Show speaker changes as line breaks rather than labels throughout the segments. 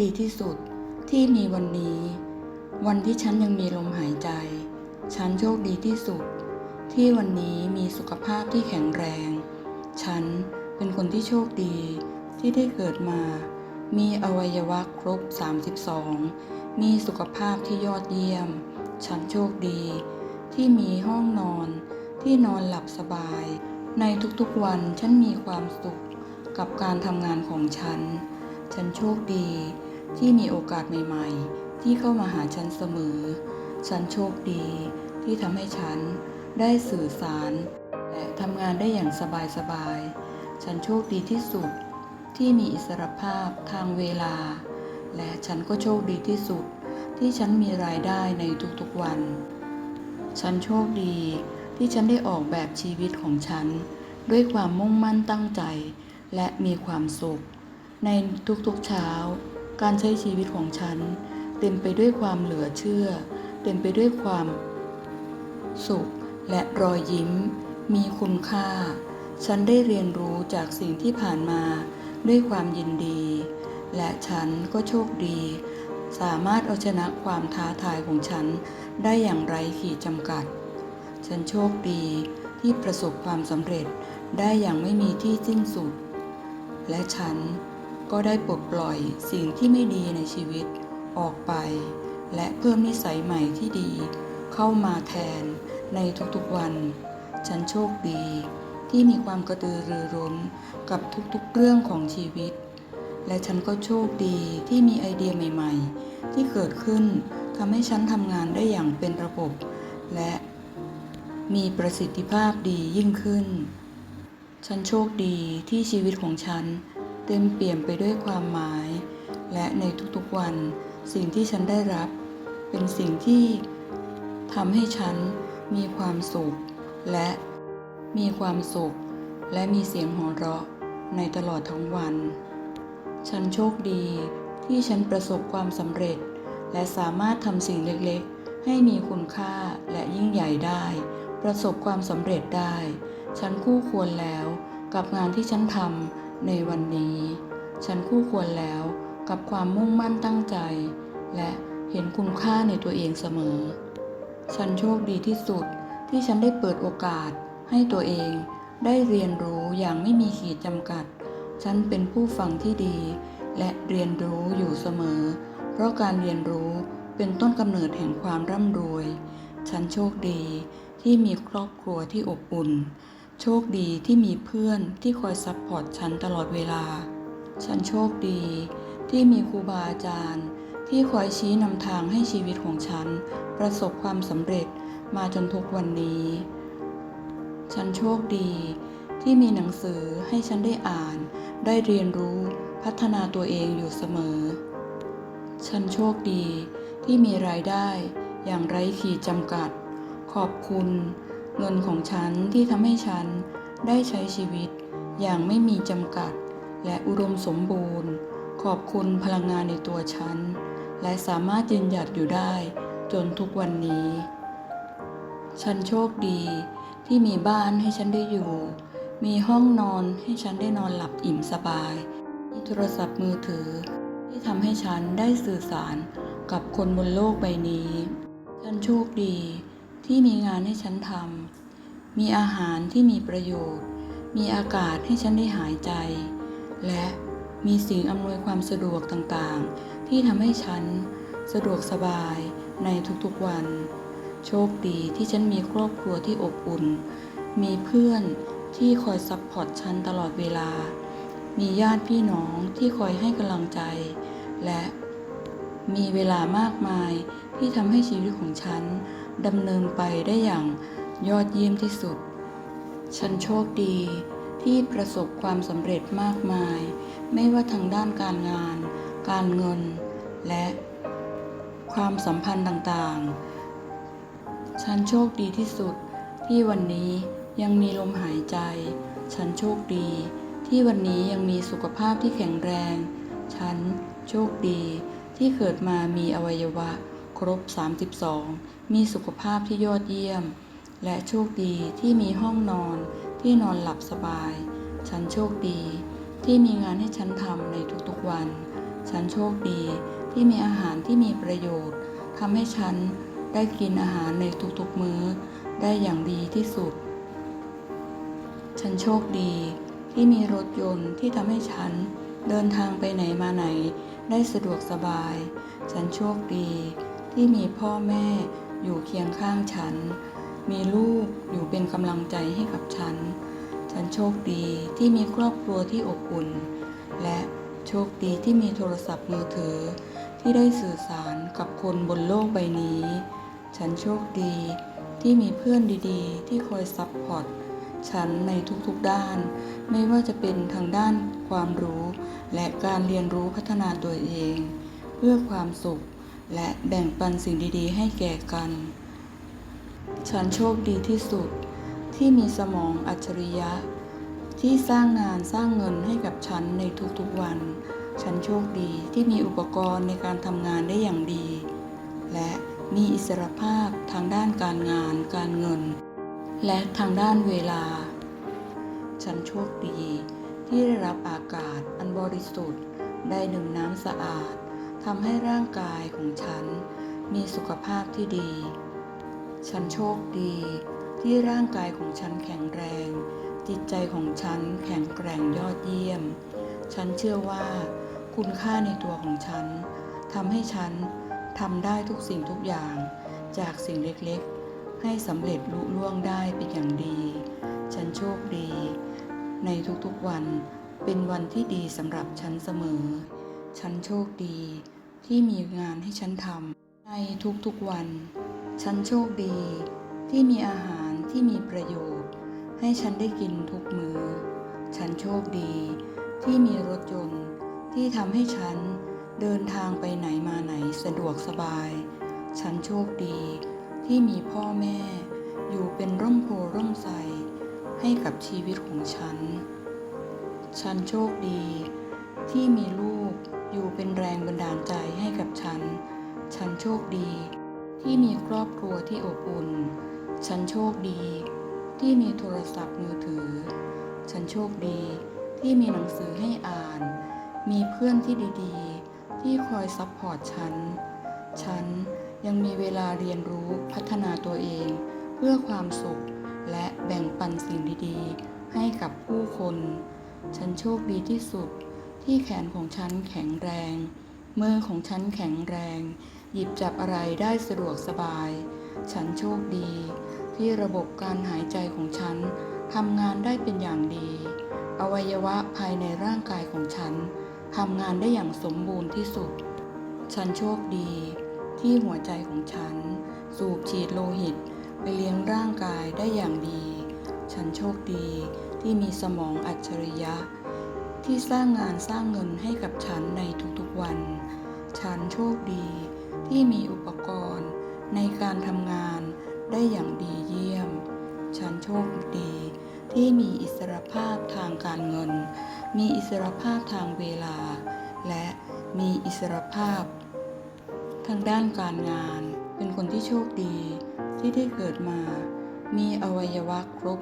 ดีที่สุดที่มีวันนี้ วันที่ฉันยังมีลมหายใจ ฉันโชคดีที่สุด ที่วันนี้มีสุขภาพที่แข็งแรง ฉันเป็นคนที่โชคดีที่ได้เกิดมา มีอวัยวะครบ 32 มีสุขภาพที่ยอดเยี่ยม ฉันโชคดี ที่มีห้องนอนที่นอนหลับสบาย ในทุกๆวันฉันมีความสุขกับการทำงานของฉัน ฉันโชคดี ที่มีโอกาสใหม่ๆ ที่เข้ามาหาฉันเสมอ ฉันโชคดีที่ทำให้ฉันได้สื่อสาร และทำงานได้อย่างสบายๆ ฉันโชคดีที่สุดที่มีอิสรภาพทางเวลา และฉันก็โชคดีที่สุดที่ฉันมีรายได้ในทุกๆวัน ฉันโชคดีที่ฉันได้ออกแบบชีวิตของฉัน ด้วยความมุ่งมั่นตั้งใจ และมีความสุข ในทุกๆเช้า การใช้ชีวิตของฉันเต็มไปด้วยความเหลือเชื่อ เต็มไปด้วยความ สุขและรอยยิ้ม มีคุณค่า ฉันได้เรียนรู้จากสิ่งที่ผ่านมาด้วยความยินดี และฉันก็โชคดี สามารถเอาชนะความท้าทายของฉันได้อย่างไร้ขีดจำกัด ฉันโชคดีที่ประสบความสำเร็จได้อย่างไม่มีที่สิ้นสุด และฉัน ก็ได้ปลดปล่อยสิ่งที่ไม่ดีในชีวิตออกไป และเพิ่มนิสัยใหม่ที่ดี เข้ามาแทนในทุกๆวัน ฉันโชคดี ที่มีความกระตือรือร้นกับทุกๆเรื่องของชีวิต และฉันก็โชคดีที่มีไอเดียใหม่ๆ ที่เกิดขึ้นทำให้ฉันทำงานได้อย่างเป็นระบบ และมีประสิทธิภาพดียิ่งขึ้น ฉันโชคดีที่ชีวิตของฉัน เต็มเปี่ยมไปด้วยความหมาย และในทุกๆวัน สิ่งที่ฉันได้รับ เป็นสิ่งที่ทำให้ฉันมีความสุข และมีความสุข และมีเสียงหัวเราะในตลอดทั้งวัน ฉันโชคดีที่ฉันประสบความสำเร็จ และสามารถทำสิ่งเล็กๆ ให้มีคุณค่าและยิ่งใหญ่ได้ ประสบความสำเร็จได้ ฉันคู่ควรแล้วกับงานที่ฉันทำ ในวันนี้ ฉันคู่ควรแล้วกับความมุ่งมั่นตั้งใจ และเห็นคุณค่าในตัวเองเสมอ ฉันโชคดีที่สุดที่ฉันได้เปิดโอกาสให้ตัวเองได้เรียนรู้อย่างไม่มีขีดจำกัด ฉันเป็นผู้ฟังที่ดี และเรียนรู้อยู่เสมอ เพราะการเรียนรู้เป็นต้นกำเนิดแห่งความร่ำรวย ฉันโชคดีที่มีครอบครัวที่อบอุ่น โชคดีที่มีเพื่อนที่คอยซัพพอร์ตฉันตลอดเวลา ฉันโชคดีที่มีครูบาอาจารย์ ที่คอยชี้นำทางให้ชีวิตของฉัน ประสบความสำเร็จมาจนทุกวันนี้ ฉันโชคดีที่มีหนังสือให้ฉันได้อ่าน ได้เรียนรู้พัฒนาตัวเองอยู่เสมอ ฉันโชคดีที่มีรายได้อย่างไร้ขีดจำกัด ขอบคุณ เงินของฉันที่ทำให้ฉันได้ใช้ชีวิต อย่างไม่มีจำกัด และอุดมสมบูรณ์ ขอบคุณพลังงานในตัวฉัน และสามารถยืนหยัดอยู่ได้ จนทุกวันนี้ ฉันโชคดีที่มีบ้านให้ฉันได้อยู่ มีห้องนอนให้ฉันได้นอนหลับอิ่มสบาย มีโทรศัพท์มือถือ ที่ทำให้ฉันได้สื่อสารกับคนบนโลกใบนี้ ฉันโชคดี ที่มีงานให้ฉันทำ มีอาหารที่มีประโยชน์ มีอากาศให้ฉันได้หายใจ และมีสิ่งอำนวยความสะดวกต่างๆ ที่ทำให้ฉันสะดวกสบายในทุกๆวัน โชคดีที่ฉันมีครอบครัวที่อบอุ่น มีเพื่อนที่คอยซัพพอร์ตฉันตลอดเวลา มีญาติพี่น้องที่คอยให้กำลังใจ และมีเวลามากมายที่ทำให้ชีวิตของฉัน ดำเนินไปได้อย่างยอดเยี่ยมที่สุด ฉันโชคดีที่ประสบความสำเร็จมากมาย ไม่ว่าทางด้านการงาน การเงิน และความสัมพันธ์ต่างๆ ฉันโชคดีที่สุดที่วันนี้ยังมีลมหายใจ ฉันโชคดีที่วันนี้ยังมีสุขภาพที่แข็งแรง ฉันโชคดีที่เกิดมามีอวัยวะ ครบ 32 มีสุขภาพที่ยอดเยี่ยม และโชคดีที่มีห้องนอนที่นอนหลับสบาย ฉันโชคดีที่มีงานให้ฉันทำในทุกๆวัน ฉันโชคดีที่มีอาหารที่มีประโยชน์ทำให้ฉันได้กินอาหารในทุกๆมื้อ ได้อย่างดีที่สุด ฉันโชคดีที่มีรถยนต์ที่ทำให้ฉันเดินทางไปไหนมาไหนได้สะดวกสบาย ฉันโชคดี ที่มีพ่อแม่อยู่เคียงข้างฉัน มีลูกอยู่เป็นกำลังใจให้กับฉัน ฉันโชคดีที่มีครอบครัวที่อบอุ่น และโชคดีที่มีโทรศัพท์มือถือ ที่ได้สื่อสารกับคนบนโลกใบนี้ ฉันโชคดีที่มีเพื่อนดีๆ ที่คอยซัพพอร์ตฉันในทุกๆด้าน ไม่ว่าจะเป็นทางด้านความรู้ และการเรียนรู้พัฒนาตัวเอง เพื่อความสุข และแบ่งปันสิ่งดีๆ ให้แก่กัน ฉันโชคดีที่สุดที่มีสมองอัจฉริยะ ที่สร้างงานสร้างเงินให้กับฉันในทุกๆวัน ฉันโชคดีที่มีอุปกรณ์ในการทำงานได้อย่างดี และมีอิสรภาพทางด้านการงาน การเงิน และทางด้านเวลา ฉันโชคดีที่ได้รับอากาศอันบริสุทธิ์ ได้ดื่มน้ำสะอาด ทำให้ร่างกายของฉันมีสุขภาพที่ดี ฉันโชคดีที่ร่างกายของฉันแข็งแรง จิตใจของฉันแข็งแกร่งยอดเยี่ยม ฉันเชื่อว่า คุณค่าในตัวของฉันทำให้ฉันทำได้ทุกสิ่งทุกอย่าง จากสิ่งเล็กๆ ให้สำเร็จลุล่วงได้เป็นอย่างดี ฉันโชคดี ในทุกๆวันเป็นวันที่ดีสำหรับฉันเสมอ ฉันโชคดีที่มีงานให้ฉันทำในทุกๆวัน ฉันโชคดีที่มีอาหารที่มีประโยชน์ ให้ฉันได้กินทุกมือฉันโชคดีที่มีรถยนต์ที่ทำให้ฉันเดินทางไปไหนมาไหนสะดวกสบาย ฉันโชคดีที่มีพ่อแม่ อยู่เป็นร่มโพร่มใสให้กับชีวิตของฉัน ฉันโชคดีที่มีลูก อยู่เป็นแรงบันดาลใจให้กับฉัน ฉันโชคดี ที่มีครอบครัวที่อบอุ่น ฉันโชคดี ที่มีโทรศัพท์มือถือ ฉันโชคดีที่มีหนังสือให้อ่าน มีเพื่อนที่ดีๆ ที่คอยซัพพอร์ตฉัน ฉันยังมีเวลาเรียนรู้พัฒนาตัวเอง เพื่อความสุขและแบ่งปันสิ่งดีๆ ให้กับผู้คน ฉันโชคดีที่สุด ที่แขนของฉันแข็งแรง มือของฉันแข็งแรง หยิบจับอะไรได้สะดวกสบาย ฉันโชคดี ที่ระบบการหายใจของฉันทำงานได้เป็นอย่างดี อวัยวะภายในร่างกายของฉันทำงานได้อย่างสมบูรณ์ที่สุด ฉันโชคดี ที่หัวใจของฉัน สูบฉีดโลหิตไปเลี้ยงร่างกายได้อย่างดี ฉันโชคดีที่มีสมองอัจฉริยะ ที่สร้างงานสร้างเงินให้กับฉันในทุกๆวัน ฉันโชคดีที่มีอุปกรณ์ในการทำงานได้อย่างดีเยี่ยม ฉันโชคดีที่มีอิสรภาพทางการเงิน มีอิสรภาพทางเวลา และมีอิสรภาพ ทางด้านการงาน เป็นคนที่โชคดีที่ได้เกิดมา มีอวัยวะครบ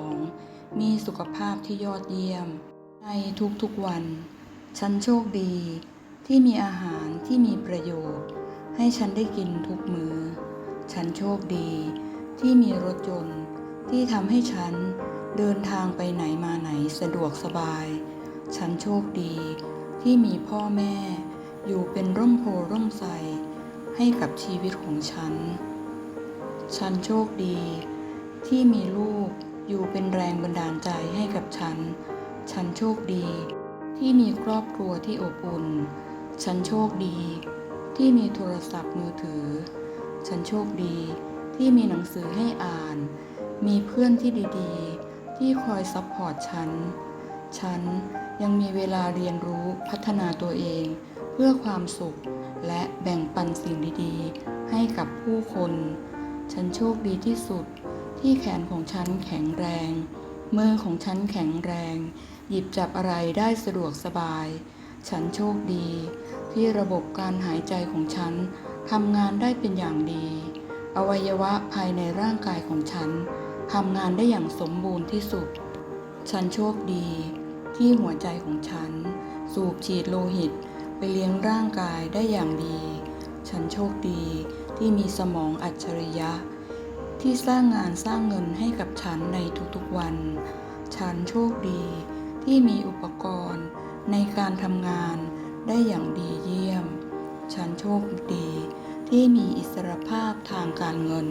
32 มีสุขภาพที่ยอดเยี่ยม ในทุกๆวัน ฉันโชคดีที่มีอาหารที่มีประโยชน์ ให้ฉันได้กินทุกมือฉันโชคดีที่มีรถยนต์ที่ทำให้ฉันเดินทางไปไหนมาไหนสะดวกสบาย ฉันโชคดีที่มีพ่อแม่อยู่เป็นร่มโพร่มใสให้กับชีวิตของฉัน ฉันโชคดีที่มีลูกอยู่เป็นแรงบันดาลใจให้กับฉัน ฉันโชคดี ที่มีครอบครัวที่อบอุ่น ฉันโชคดี ที่มีโทรศัพท์มือถือ ฉันโชคดี ที่มีหนังสือให้อ่าน มีเพื่อนที่ดีๆ ที่คอยซัพพอร์ตฉัน ฉันยังมีเวลาเรียนรู้พัฒนาตัวเอง เพื่อความสุขและแบ่งปันสิ่งดีๆ ให้กับผู้คน ฉันโชคดีที่สุดที่แขนของฉันแข็งแรง มือของฉันแข็งแรง หยิบจับอะไรได้สะดวกสบาย ฉันโชคดี ที่ระบบการหายใจของฉันทำงานได้เป็นอย่างดี อวัยวะภายในร่างกายของฉันทำงานได้อย่างสมบูรณ์ที่สุด ฉันโชคดี ที่หัวใจของฉัน สูบฉีดโลหิตไปเลี้ยงร่างกายได้อย่างดี ฉันโชคดีที่มีสมองอัจฉริยะ ที่สร้างงานสร้างเงินให้กับฉันในทุกๆวัน ฉันโชคดี ที่มีอุปกรณ์ในการทำงานได้อย่างดีเยี่ยม ฉันโชคดีที่มีอิสรภาพทางการเงิน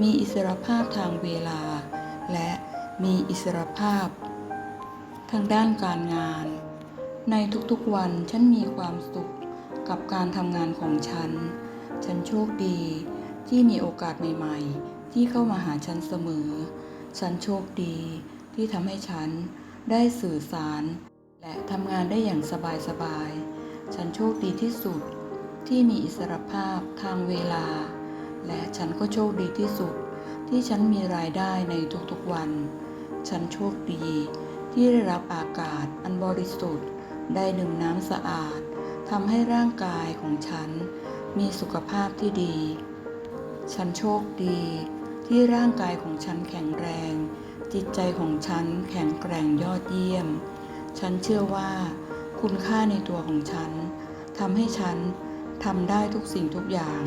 มีอิสรภาพทางเวลา และมีอิสรภาพ ทางด้านการงาน ในทุกๆวันฉันมีความสุขกับการทำงานของฉัน ฉันโชคดีที่มีโอกาสใหม่ ๆ ที่เข้ามาหาฉันเสมอ ฉันโชคดีที่ทำให้ฉัน ได้สื่อสาร และทำงานได้อย่างสบายๆ ฉันโชคดีที่สุดที่มีอิสรภาพทางเวลา และฉันก็โชคดีที่สุดที่ฉันมีรายได้ในทุกๆวัน ฉันโชคดีที่ได้รับอากาศอันบริสุทธิ์ ได้ดื่มน้ำสะอาดทำให้ร่างกายของฉันมีสุขภาพที่ดี ฉันโชคดีที่ร่างกายของฉันแข็งแรง จิตใจของฉันแข็งแกร่งยอดเยี่ยม ฉันเชื่อว่า คุณค่าในตัวของฉันทำให้ฉันทำได้ทุกสิ่งทุกอย่าง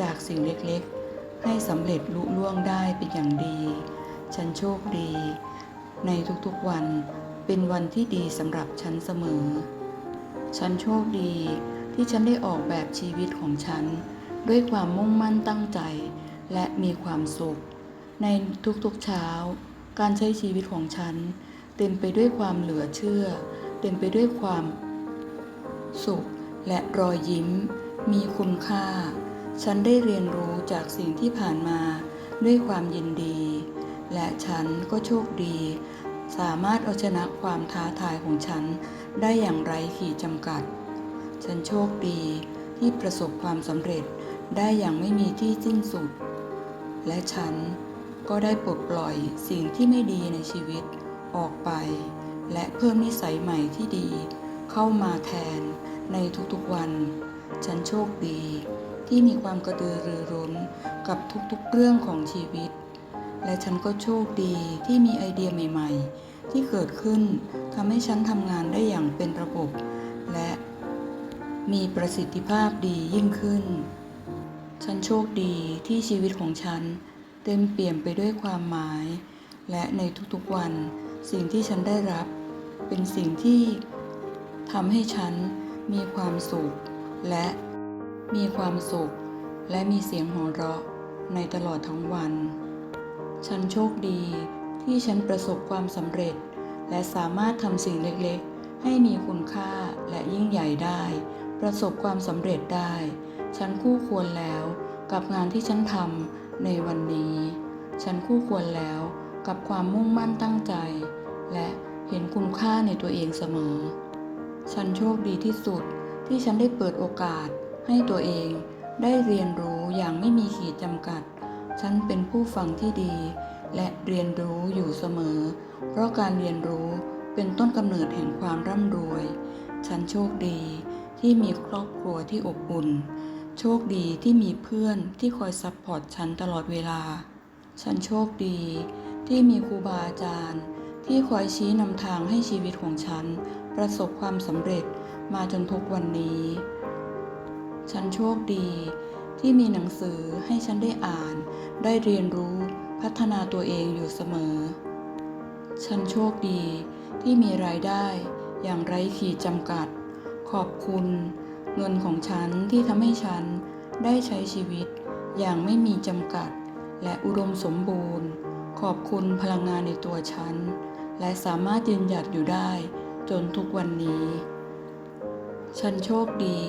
จากสิ่งเล็กๆ ให้สำเร็จลุล่วงได้เป็นอย่างดี ฉันโชคดี ในทุกๆวันเป็นวันที่ดีสำหรับฉันเสมอ ฉันโชคดีที่ฉันได้ออกแบบชีวิตของฉัน ด้วยความมุ่งมั่นตั้งใจ และมีความสุข ในทุกๆเช้า การใช้ชีวิตของฉัน เต็มไปด้วยความเหลือเชื่อ เต็มไปด้วยความ สุขและรอยยิ้ม มีคุณค่า ฉันได้เรียนรู้จากสิ่งที่ผ่านมาด้วยความยินดี และฉันก็โชคดี สามารถเอาชนะความท้าทายของฉันได้อย่างไร้ขีดจำกัด ฉันโชคดีที่ประสบความสำเร็จได้อย่างไม่มีที่สิ้นสุด และฉัน ก็ได้ปลดปล่อยสิ่งที่ไม่ดีในชีวิตออกไป และเพิ่มนิสัยใหม่ที่ดี เข้ามาแทนในทุกๆวัน ฉันโชคดีที่มีความกระตือรือร้นกับทุกๆเรื่องของชีวิต และฉันก็โชคดีที่มีไอเดียใหม่ๆ ที่เกิดขึ้นทำให้ฉันทำงานได้อย่างเป็นระบบ และมีประสิทธิภาพดียิ่งขึ้น ฉันโชคดีที่ชีวิตของฉัน เต็มเปี่ยมไปด้วยความหมาย และในทุกๆวัน สิ่งที่ฉันได้รับ เป็นสิ่งที่ทำให้ฉันมีความสุข และมีความสุข และมีเสียงหัวเราะในตลอดทั้งวัน ฉันโชคดีที่ฉันประสบความสำเร็จ และสามารถทำสิ่งเล็กๆ ให้มีคุณค่าและยิ่งใหญ่ได้ ประสบความสำเร็จได้ ฉันคู่ควรแล้วกับงานที่ฉันทำ ในวันนี้ ฉันคู่ควรแล้วกับความมุ่งมั่นตั้งใจ และเห็นคุณค่าในตัวเองเสมอ ฉันโชคดีที่สุดที่ฉันได้เปิดโอกาสให้ตัวเองได้เรียนรู้อย่างไม่มีขีดจำกัด ฉันเป็นผู้ฟังที่ดี และเรียนรู้อยู่เสมอ เพราะการเรียนรู้เป็นต้นกำเนิดแห่งความร่ำรวย ฉันโชคดีที่มีครอบครัวที่อบอุ่น โชคดีที่มีเพื่อนที่คอยซัพพอร์ตฉันตลอดเวลา ฉันโชคดีที่มีครูบาอาจารย์ ที่คอยชี้นำทางให้ชีวิตของฉัน ประสบความสำเร็จมาจนทุกวันนี้ ฉันโชคดีที่มีหนังสือให้ฉันได้อ่าน ได้เรียนรู้พัฒนาตัวเองอยู่เสมอ ฉันโชคดีที่มีรายได้อย่างไร้ขีดจำกัด ขอบคุณ เงินของฉันที่ทำให้ฉันได้ใช้ชีวิต อย่างไม่มีจำกัด และอุดมสมบูรณ์ ขอบคุณพลังงานในตัวฉัน และสามารถยืนหยัดอยู่ได้ จนทุกวันนี้ ฉันโชคดี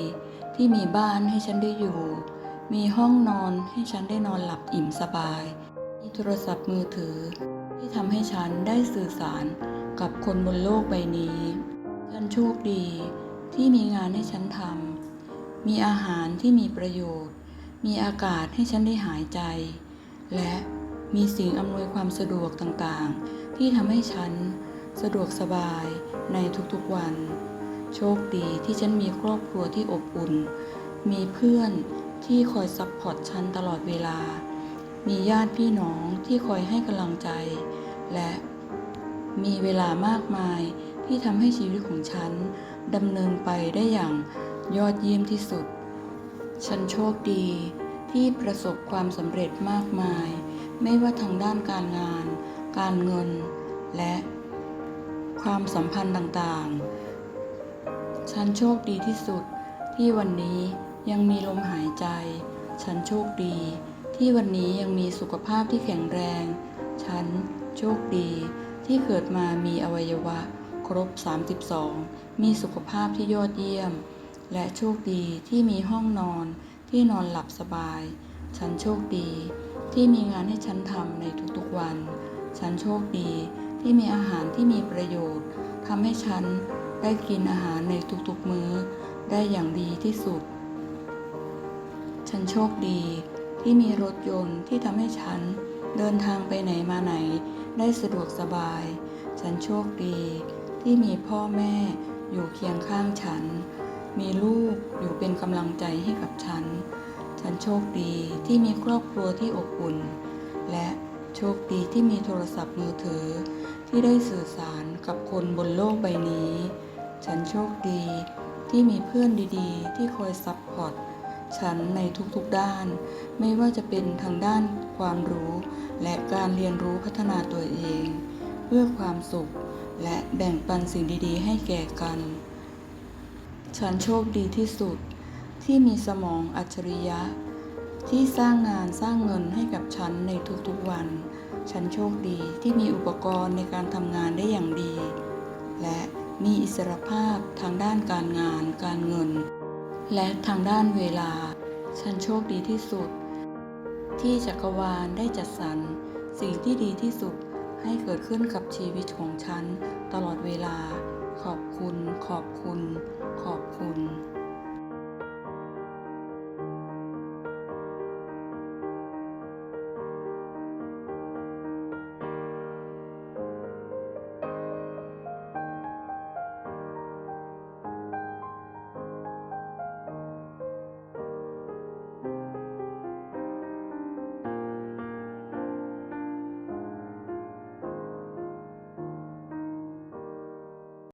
ที่มีบ้านให้ฉันได้อยู่ มีห้องนอนให้ฉันได้นอนหลับอิ่มสบาย มีโทรศัพท์มือถือ ที่ทำให้ฉันได้สื่อสารกับคนบนโลกใบนี้ ฉันโชคดีที่มีงานให้ฉันทำ มีอาหารที่มีประโยชน์ มีอากาศให้ฉันได้หายใจ และมีสิ่งอำนวยความสะดวกต่างๆ ที่ทำให้ฉันสะดวกสบายในทุกๆวัน โชคดีที่ฉันมีครอบครัวที่อบอุ่น มีเพื่อนที่คอยซัพพอร์ตฉันตลอดเวลา มีญาติพี่น้องที่คอยให้กำลังใจ และมีเวลามากมายที่ทำให้ชีวิตของฉันดำเนินไปได้อย่าง ยอดเยี่ยมที่สุด ฉันโชคดีที่ประสบความสำเร็จมากมาย ไม่ว่าทางด้านการงาน การเงิน และความสัมพันธ์ต่างๆ ฉันโชคดีที่สุดที่วันนี้ยังมีลมหายใจ ฉันโชคดี ที่วันนี้ยังมีสุขภาพที่แข็งแรง ฉันโชคดีที่เกิดมามีอวัยวะ ครบ 32 มีสุขภาพที่ยอดเยี่ยม และโชคดีที่มีห้องนอนที่นอนหลับสบาย ฉันโชคดีที่มีงานให้ฉันทำในทุกๆวัน ฉันโชคดีที่มีอาหารที่มีประโยชน์ทำให้ฉันได้กินอาหารในทุกๆมื้อ ได้อย่างดีที่สุด ฉันโชคดีที่มีรถยนต์ที่ทำให้ฉันเดินทางไปไหนมาไหนได้สะดวกสบาย ฉันโชคดีที่มีพ่อแม่อยู่เคียงข้างฉัน มีลูกอยู่เป็นกำลังใจให้กับฉัน ฉันโชคดีที่มีครอบครัวที่อบอุ่น และโชคดีที่มีโทรศัพท์มือถือ ที่ได้สื่อสารกับคนบนโลกใบนี้ ฉันโชคดีที่มีเพื่อนดีๆ ที่คอยซัพพอร์ตฉันในทุกๆด้าน ไม่ว่าจะเป็นทางด้านความรู้ และการเรียนรู้พัฒนาตัวเอง เพื่อความสุข และแบ่งปันสิ่งดีๆ ให้แก่กัน ฉันโชคดีที่สุด ที่มีสมองอัจฉริยะ ที่สร้างงานสร้างเงินให้กับฉันในทุกๆวัน ฉันโชคดีที่มีอุปกรณ์ในการทำงานได้อย่างดี และมีอิสรภาพทางด้านการงานการเงิน และทางด้านเวลา ฉันโชคดีที่สุด ที่จักรวาลได้จัดสรรสิ่งที่ดีที่สุดให้เกิดขึ้นกับชีวิตของฉันตลอดเวลา ขอบคุณ ขอบคุณ ขอบคุณ